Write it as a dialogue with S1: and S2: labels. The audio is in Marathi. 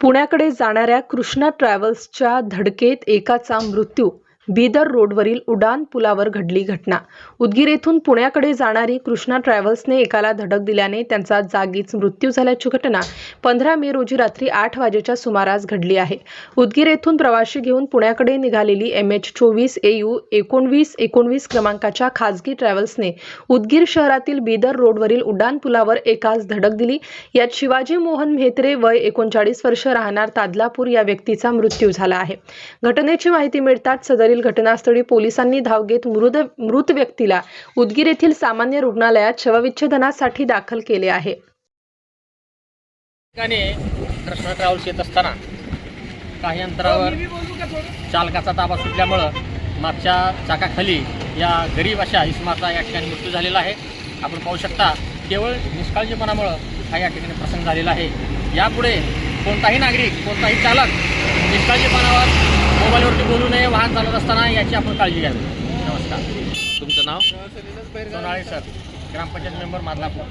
S1: पुण्याकडे जाणाऱ्या कृष्णा ट्रॅव्हल्सच्या धडकेत एकाचा मृत्यू बीदर रोडवरील उडान पुलावर घडली घटना. उदगीर येथून पुण्याकडे जाणारी कृष्णा ट्रॅव्हल्सने एकाला धडक दिल्याने त्यांचा जागीच मृत्यू झाल्याची घटना पंधरा मे रोजी रात्री आठ वाजेच्या सुमारास घडली आहे. उदगीर येथून प्रवाशी घेऊन पुण्याकडे निघालेली एम एच चोवीस ए यू एकोणवीस एकोणवीस क्रमांकाच्या खासगी ट्रॅव्हल्सने उदगीर शहरातील बीदर रोडवरील उड्डाण पुलावर एकास धडक दिली. यात शिवाजी मोहन म्हेत्रे वय एकोणचाळीस वर्ष राहणार तादलापूर या व्यक्तीचा मृत्यू झाला आहे. घटनेची माहिती मिळताच सदरील घटनास्थळी पोलिसांनी धाव घेत मृद मृत व्यक्तीला उदगीर येथील सामान्य रुग्णालयात शवविच्छेदनासाठी दाखल केले आहे.
S2: कृष्णा ट्रॅव्हल्स येत असताना काही अंतरावर चालकाचा ताबा सुटल्यामुळं मागच्या चाकाखाली या गरीब अशा इस्माचा या ठिकाणी मृत्यू झालेला आहे. आपण पाहू शकता केवळ निष्काळजीपणामुळं हा या ठिकाणी प्रसंग झालेला आहे. यापुढे कोणताही नागरिक कोणताही चालक निष्काळजीपणावर मोबाईलवरती बोलू नये वाहन चालवत असताना याची आपण काळजी घ्यावी. नमस्कार. तुमचं नाव? सोनाळे सर ग्रामपंचायत मेंबर मादलापूर